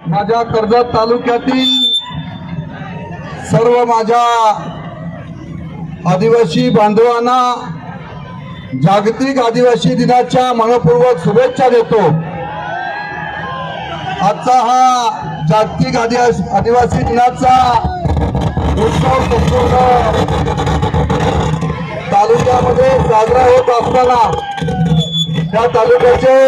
माझ्या कर्जत तालुक्यातील सर्व माझ्या आदिवासी बांधवांना जागतिक आदिवासी दिनाच्या मनपूर्वक शुभेच्छा देतो. आजचा हा जागतिक आदिवासी आदिवासी दिनाचा उत्सव संपूर्ण तालुक्यामध्ये साजरा होत असताना त्या तालुक्याचे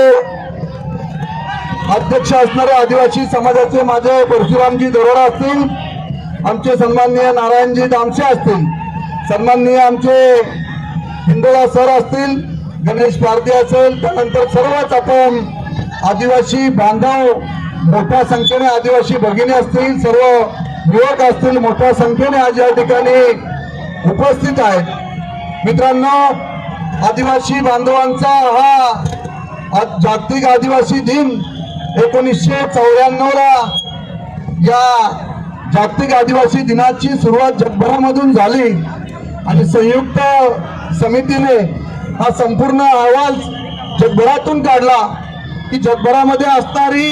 अध्यक्ष असणारे आदिवासी समाजाचे माझे परशुरामजी दरोडा असतील आमचे सन्माननीय नारायणजी दामसे असतील सन्माननीय आमचे हिंदोळा सर असतील गणेश पारधी असेल त्यानंतर सर्वच आपण आदिवासी बांधव मोठ्या संख्येने आदिवासी भगिनी असतील सर्व युवक असतील मोठ्या संख्येने आज या ठिकाणी उपस्थित आहेत. मित्रांनो आदिवासी बांधवांचा हा जागतिक आदिवासी दिन एकोणीसशे चौऱ्याण्णवला या जागतिक आदिवासी दिनाची सुरुवात जगभरामधून झाली. आणि संयुक्त समितीने हा संपूर्ण अहवाल जगभरातून काढला की जगभरामध्ये असणारी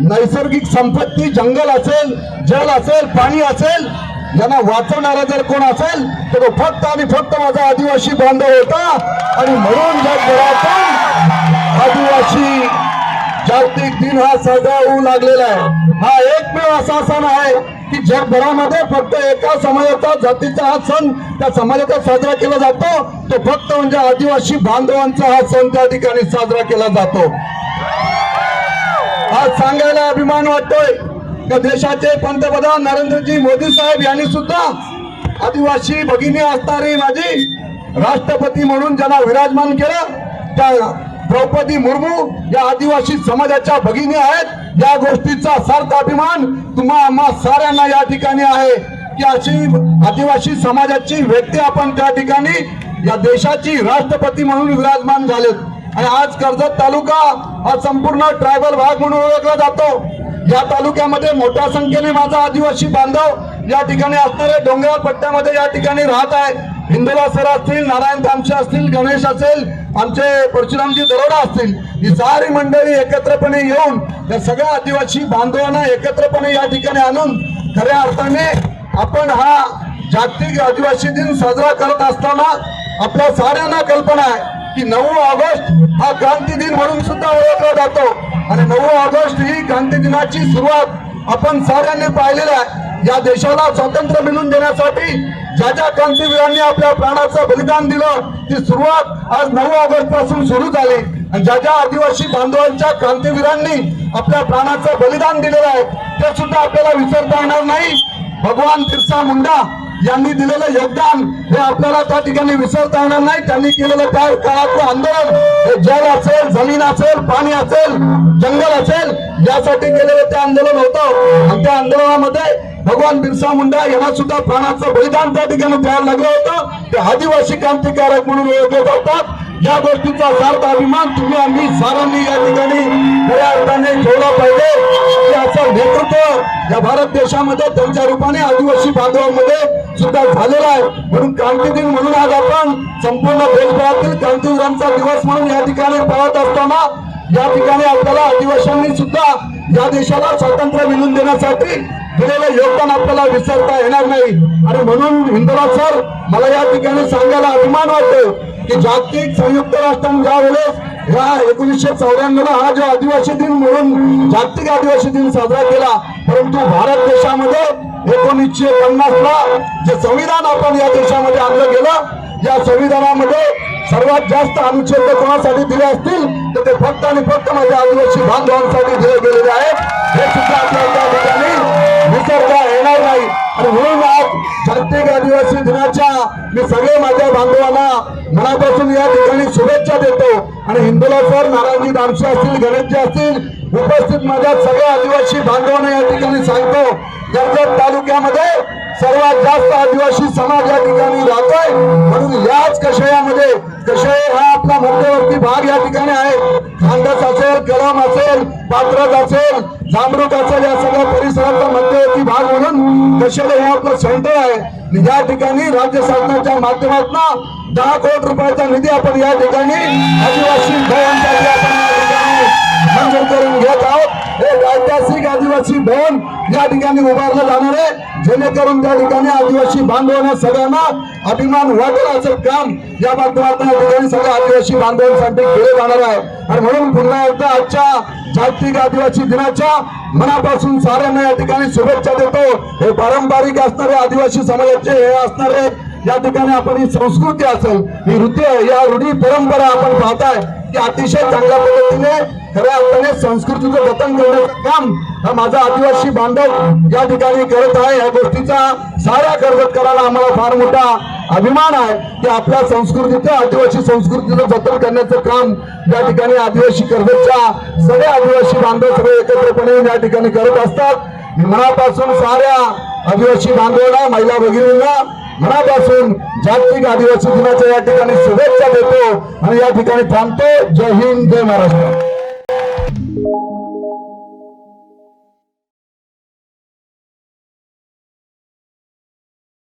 नैसर्गिक संपत्ती जंगल असेल जल असेल पाणी असेल यांना वाचवणारा जर कोण असेल तर तो फक्त आणि फक्त माझा आदिवासी बांधव होता. आणि म्हणून जगभरातून आदिवासी जागतिक दिन हा साजरा होऊ लागलेला आहे. हा एकमेव असा सण आहे की जगभरामध्ये फक्त एका समाजाचा जातीचा हा सण त्या समाजाचा साजरा केला जातो. तो फक्त म्हणजे आदिवासी बांधवांचा हा सण त्या ठिकाणी साजरा केला जातो. आज सांगायला अभिमान वाटतोय. देशाचे पंतप्रधान नरेंद्रजी मोदी साहेब यांनी सुद्धा आदिवासी भगिनी असणारी माझी राष्ट्रपती म्हणून ज्यांना विराजमान केलं त्या द्रौपदी मुर्मू या आदिवासी समाजाच्या भगिनी आहेत. या गोष्टीचा सार्थ अभिमान तुम्हा आम्हा साऱ्यांना या ठिकाणी आहे. की अशी आदिवासी समाजाची व्यक्ती आपण त्या ठिकाणी या देशाची राष्ट्रपती म्हणून विराजमान झालेत. आणि आज कर्जत तालुका हा संपूर्ण ट्रायबल भाग म्हणून ओळखला जातो. या तालुक्यामध्ये मोठ्या संख्येने माझा आदिवासी बांधव या ठिकाणी असणारे डोंगराळ पट्ट्यामध्ये या ठिकाणी राहत आहे. हिंदुला सर असतील नारायण तामशे असतील गणेश असेल आमचे परशुरामजी दरोडा असतील ही सारी मंडळी एकत्रपणे येऊन या सगळ्या आदिवासी बांधवांना एकत्रपणे या ठिकाणी आणून खऱ्या अर्थाने आपण हा जागतिक आदिवासी दिन साजरा करत असताना आपल्या साऱ्यांना कल्पना आहे की नऊ ऑगस्ट हा क्रांती दिन म्हणून सुद्धा ओळखला जातो. आणि नऊ ऑगस्ट ही क्रांती दिनाची सुरुवात आपण साऱ्यांनी पाहिलेली आहे. या देशाला स्वातंत्र्य मिळवून देण्यासाठी ज्या ज्या क्रांतीवीरांनी आपल्या प्राणाचं बलिदान दिलं ती सुरुवात आज नऊ ऑगस्टपासून सुरू झाली. आणि ज्या ज्या आदिवासी बांधवांच्या क्रांतीवीरांनी आपल्या प्राणाचं बलिदान दिलेलं आहे ते सुद्धा आपल्याला विसरता येणार नाही. भगवान बिरसा मुंडा यांनी दिलेलं योगदान हे आपल्याला त्या ठिकाणी विसरता येणार नाही. त्यांनी केलेलं त्या काळातलं आंदोलन. हे जल असेल जमीन असेल पाणी असेल जंगल असेल यासाठी केलेलं ते आंदोलन होतं. आणि त्या आंदोलनामध्ये भगवान बिरसा मुंडा यांना सुद्धा प्राणाचं बलिदान त्या ठिकाणी द्यायला लागलं होतं. ते आदिवासी क्रांतिकारक म्हणून ओळखले जातात या गोष्टीचा सार्थ अभिमान तुम्ही आम्ही सारांनी या ठिकाणी खऱ्या अर्थाने ठेवला पाहिजे. की असं नेतृत्व या भारत देशामध्ये त्यांच्या रूपाने आदिवासी बांधवांमध्ये सुद्धा झालेला आहे. म्हणून क्रांती दिन म्हणून आज आपण संपूर्ण देशभरातील क्रांतीवीरांचा दिवस म्हणून या ठिकाणी पाहत असताना या ठिकाणी आपल्याला आदिवासींनी सुद्धा या देशाला स्वातंत्र्य मिळवून देण्यासाठी दिलेलं योगदान आपल्याला विसरता येणार नाही. आणि म्हणून हिंदुराज सर मला या ठिकाणी सांगायला अभिमान वाटतो. की जागतिक संयुक्त राष्ट्रांनी ज्या वेळेस या एकोणीसशे चौऱ्याण्णवला हा जो आदिवासी दिन म्हणून जागतिक आदिवासी दिन साजरा केला परंतु भारत देशामध्ये एकोणीसशे पन्नास ला जे संविधान आपण या देशामध्ये आणलं गेलं या संविधानामध्ये सर्वात जास्त अनुच्छेद कोणासाठी दिले असतील तर ते फक्त आणि फक्त माझ्या आदिवासी बांधवांसाठी दिले गेलेले आहेत. हे सुद्धा आपल्या त्या ठिकाणी विसरता येणार नाही. आणि म्हणून आज जागतिक आदिवासी दिनाच्या मी सगळे माझ्या बांधवांना मनापासून या ठिकाणी शुभेच्छा देतो. आणि हिंदुला सर नारायणजी दामशी असतील गणेशजी असतील उपस्थित माझ्या सगळ्या आदिवासी बांधवांना या ठिकाणी सांगतो. कर्जत तालुक्यामध्ये सर्वात जास्त आदिवासी समाज या ठिकाणी राहतोय म्हणून याच कषयामध्ये कषय हा आपला मध्यवर्ती भाग या ठिकाणी आहे. खांडस असेल कलम असेल पात्रज असेल जांभरूक असेल या सगळ्या परिसराचा मध्यवर्ती भाग म्हणून कषय हे आपलं सेंटर आहे. या ठिकाणी राज्य शासनाच्या माध्यमातून दहा कोटी रुपयाचा निधी आपण या ठिकाणी आदिवासी भवनसाठी आपण या ठिकाणी मंजूर करून घेत आहोत. हे ऐतिहासिक आदिवासी भवन या ठिकाणी उभारलं जाणार आहे. जेणेकरून त्या ठिकाणी आदिवासी बांधवांना सगळ्यांना अभिमान वाटेल असं काम या माध्यमातून या ठिकाणी सगळ्या आदिवासी बांधवांसाठी केले जाणार आहे. आणि म्हणून पुन्हा एकदा आजच्या जागतिक आदिवासी दिनाच्या मनापासून साऱ्यांना या ठिकाणी शुभेच्छा देतो. हे पारंपरिक असणारे आदिवासी समाजाचे हे असणारे या ठिकाणी आपण ही संस्कृती असेल ही वृत्ती या रूढी परंपरा आपण पाहताय. की अतिशय चांगल्या पद्धतीने खऱ्या अर्थाने संस्कृतीचं जतन करण्याचं काम हा माझा आदिवासी बांधव या ठिकाणी करत आहे. या गोष्टीचा साऱ्या कर्जतकरांना आम्हाला फार मोठा अभिमान आहे की आपल्या संस्कृतीचं आदिवासी संस्कृतीचं जतन करण्याचं काम या ठिकाणी आदिवासी कर्जतच्या सगळे आदिवासी बांधव सगळे एकत्रपणे या ठिकाणी करत असतात. मनापासून साऱ्या आदिवासी बांधवांना महिला भगिनींना मनापासून जागतिक आदिवासी दिनाच्या या ठिकाणी शुभेच्छा देतो. आणि या ठिकाणी थांबतो. जय हिंद जय महाराष्ट्र.